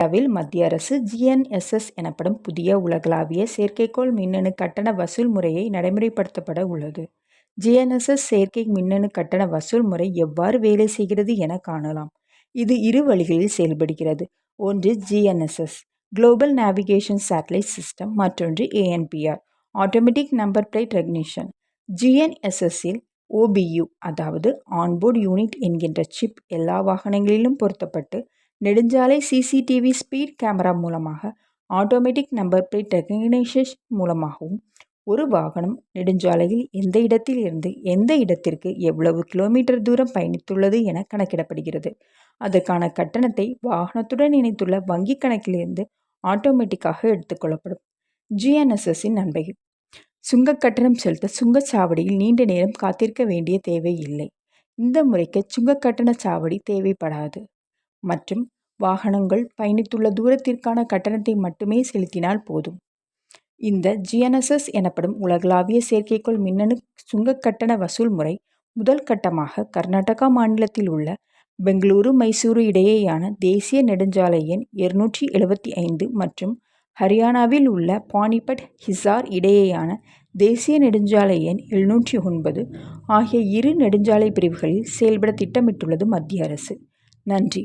இந்தியாவில் மத்திய அரசு ஜிஎன்எஸ்எஸ் எனப்படும் புதிய உலகளாவிய செயற்கைக்கோள் மின்னணு கட்டண வசூல் முறையை நடைமுறைப்படுத்தப்பட உள்ளது. ஜிஎன்எஸ்எஸ் செயற்கை மின்னணு கட்டண வசூல் முறை எவ்வாறு வேலை செய்கிறது என காணலாம். இது இரு வழிகளில் செயல்படுகிறது. ஒன்று GNSS global navigation satellite system மற்றொன்று ANPR automatic number plate recognition ஜிஎன்எஸ்எஸ்ஸில் OBU அதாவது ஆன்போர்டு யூனிட் என்கின்ற சிப் எல்லா வாகனங்களிலும் பொருத்தப்பட்டு நெடுஞ்சாலை சிசிடிவி ஸ்பீட் கேமரா மூலமாக ஆட்டோமேட்டிக் நம்பர் பிளேட் ரெகக்னிஷன் மூலமாகவும் ஒரு வாகனம் நெடுஞ்சாலையில் எந்த இடத்தில் இருந்து எந்த இடத்திற்கு எவ்வளவு கிலோமீட்டர் தூரம் பயணித்துள்ளது என கணக்கிடப்படுகிறது. அதற்கான கட்டணத்தை வாகனத்துடன் இணைத்துள்ள வங்கிக் கணக்கிலிருந்து ஆட்டோமேட்டிக்காக எடுத்துக்கொள்ளப்படும் ஜிஎன்எஸ்எஸ்ஸின் நன்மைகள் சுங்கக் கட்டணம் செலுத்த சுங்கச்சாவடியில் நீண்ட நேரம் காத்திருக்க வேண்டிய தேவை இல்லை. இந்த முறைக்கு சுங்கக் கட்டணச் சாவடி தேவைப்படாது. மற்றும் வாகனங்கள் பயணித்துள்ள தூரத்திற்கான கட்டணத்தை மட்டுமே செலுத்தினால் போதும். இந்த ஜிஎன்எஸ்எஸ் எனப்படும் உலகளாவிய செயற்கைக்கோள் மின்னணு சுங்கக் கட்டண வசூல் முறை முதல் கட்டமாக கர்நாடகா மாநிலத்தில் உள்ள பெங்களூரு மைசூரு இடையேயான தேசிய நெடுஞ்சாலை எண் இருநூற்றி எழுபத்தி ஐந்து மற்றும் ஹரியானாவில் உள்ள பானிபட் ஹிசார் இடையேயான தேசிய நெடுஞ்சாலை எண் எழுநூற்றி ஒன்பது ஆகிய இரு நெடுஞ்சாலை பிரிவுகளில் செயல்பட திட்டமிட்டுள்ளது மத்திய அரசு. நன்றி.